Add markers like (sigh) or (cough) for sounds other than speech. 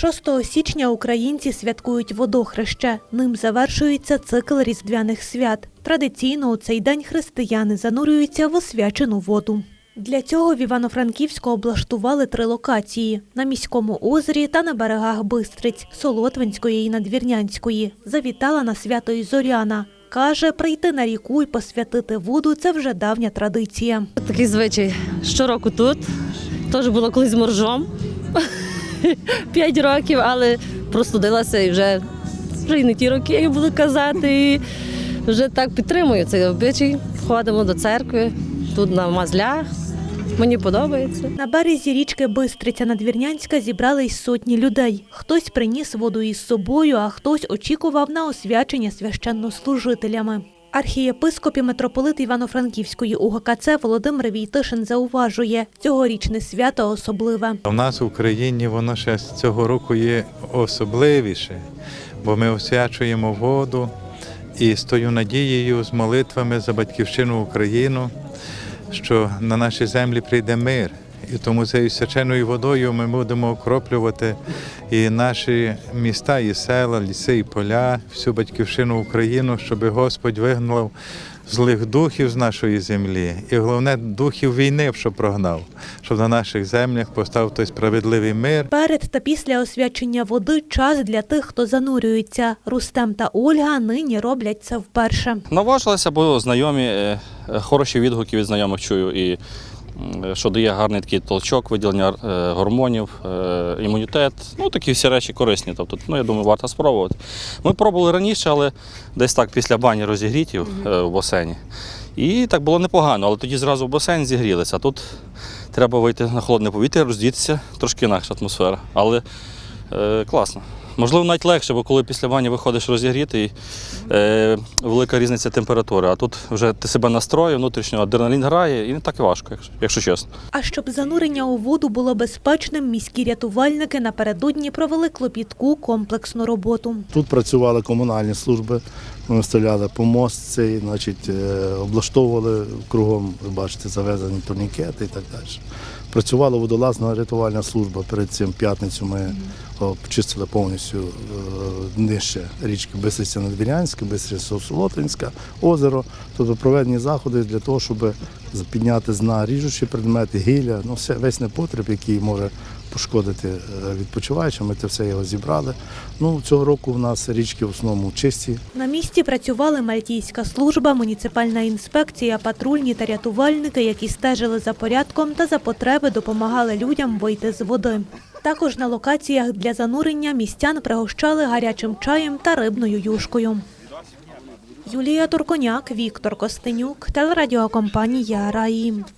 6 січня українці святкують водохреще. Ним завершується цикл різдвяних свят. Традиційно у цей день християни занурюються в освячену воду. Для цього в Івано-Франківську облаштували три локації на міському озері та на берегах Бистриць, Солотвинської і Надвірнянської. Завітала на свято і Зоряна. Каже, прийти на ріку і посвятити воду це вже давня традиція. Такий звичай. Щороку тут. Теж було колись моржом. (laughs) П'ять років, але простудилася і вже, вже і не ті роки, як буду казати. І вже так підтримую цей обичай. Ходимо до церкви, тут на мазлях. Мені подобається. На березі річки Бистриця Надвірнянська зібрались сотні людей. Хтось приніс воду із собою, а хтось очікував на освячення священнослужителями. Архієпископ і митрополит Івано-Франківської УГКЦ Володимир Війтишин зауважує, цьогорічне свято особливе. У нас в Україні воно ще з цього року є особливіше, бо ми освячуємо воду і з тою надією, з молитвами за батьківщину Україну, що на наші землі прийде мир. І тому цією свяченою водою ми будемо окроплювати і наші міста, і села, ліси, і поля, всю батьківщину Україну, щоб Господь вигнав злих духів з нашої землі, і головне духів війни, щоб прогнав, щоб на наших землях постав той справедливий мир. Перед та після освячення води час для тих, хто занурюється. Рустем та Ольга нині роблять це вперше. Наважилися, бо знайомі, е, е, хороші відгуки від знайомих чую, і що дає гарний такий толчок, виділення е, гормонів, е, імунітет. Ну, такі всі речі корисні. Тобто, ну, я думаю, варто спробувати. Ми пробували раніше, але десь так після бані розігрітів е, в басейні. І так було непогано, але тоді зразу в басейн зігрілися. А тут треба вийти на холодне повітря, роздітися, трошки інакша атмосфера. Але е, класно. Можливо, навіть легше, бо коли після вані виходиш розігрітий, е, велика різниця температури. А тут вже ти себе настроїв, внутрішньо адреналін грає, і не так і важко, якщо, якщо чесно. А щоб занурення у воду було безпечним, міські рятувальники напередодні провели клопітку комплексну роботу. Тут працювали комунальні служби, ми вставляли помост цей, значить, е, облаштовували кругом, ви бачите, завезені турнікети і так далі. Працювала водолазна рятувальна служба. Перед цим п'ятницю ми обчистили повністю е, нижче річки Бистриця Надвірянська, Бистриця Солотинська, озеро. Тобто проведені заходи для того, щоб підняти з дна ріжучі предмети, гілля, ну все, весь непотріб, який може пошкодити е, відпочиваючим. Ми це все його зібрали. Ну, цього року в нас річки в основному чисті. На місці працювали Мальтійська служба, муніципальна інспекція, патрульні та рятувальники, які стежили за порядком та за потреби допомагали людям вийти з води. Також на локаціях для занурення містян пригощали гарячим чаєм та рибною юшкою. Юлія Турконяк, Віктор Костенюк, телерадіокомпанія Раї.